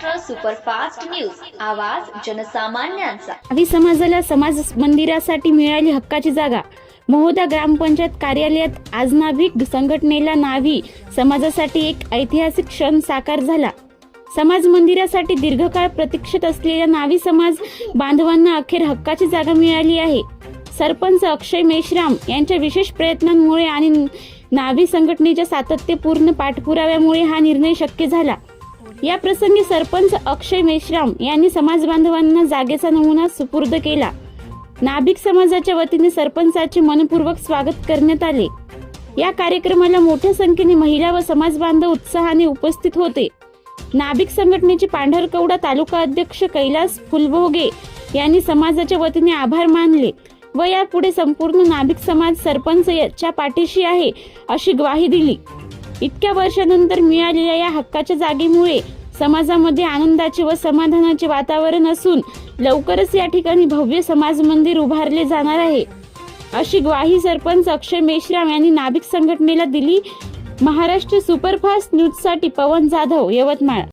Superfast news. आवाज जनसामान्यांचा. आधी समाजाला समाज मंदिरासाठी मिळाली हक्काची जागा. महोदा ग्रामपंचायत कार्यालयात आज नाभिक संघटनेला नावी. समाजासाठी एक ऐतिहासिक क्षण साकार झाला. समाज मंदिरासाठी दीर्घकाळ प्रतीक्षित असलेल्या नावी समाज बांधवांना अखेर हक्काची जागा मिळाली आहे. सरपंच अक्षय मेश्राम यांच्या विशेष प्रयत्नांमुळे आणि नावी संघटनेच्या सातत्यपूर्ण पाठपुराव्यामुळे हा निर्णय शक्य झाला. या प्रसंगी सरपंच अक्षय मेश्राम यांनी समाज बांधवांना जागेचा नमुना सुपूर्द केला. नाभिक समाजाच्या वतीने सरपंचाचे मनपूर्वक स्वागत करण्यात आले. या कार्यक्रमाला मोठ्या संख्येने महिला व समाज बांधव उत्साहाने उपस्थित होते. नाभिक संघटनेचे पांढरकवडा तालुका अध्यक्ष कैलास फुलभोगे यांनी समाजाच्या वतीने आभार मानले व यापुढे संपूर्ण नाभिक समाज सरपंच याच्या पाठीशी आहे अशी ग्वाही दिली. इतक्या वर्षानंतर मिळालेल्या या हक्काच्या जागेमुळे समाजामध्ये आनंदाचे व समाधानाचे वातावरण असून लवकरच या ठिकाणी भव्य समाज मंदिर उभारले जाणार आहे. अशी ग्वाही सरपंच अक्षय मेश्राम यांनी नाभिक संघटनेला दिली. महाराष्ट्र सुपरफास्ट न्यूजसाठी पवन जाधव यवतमाळ.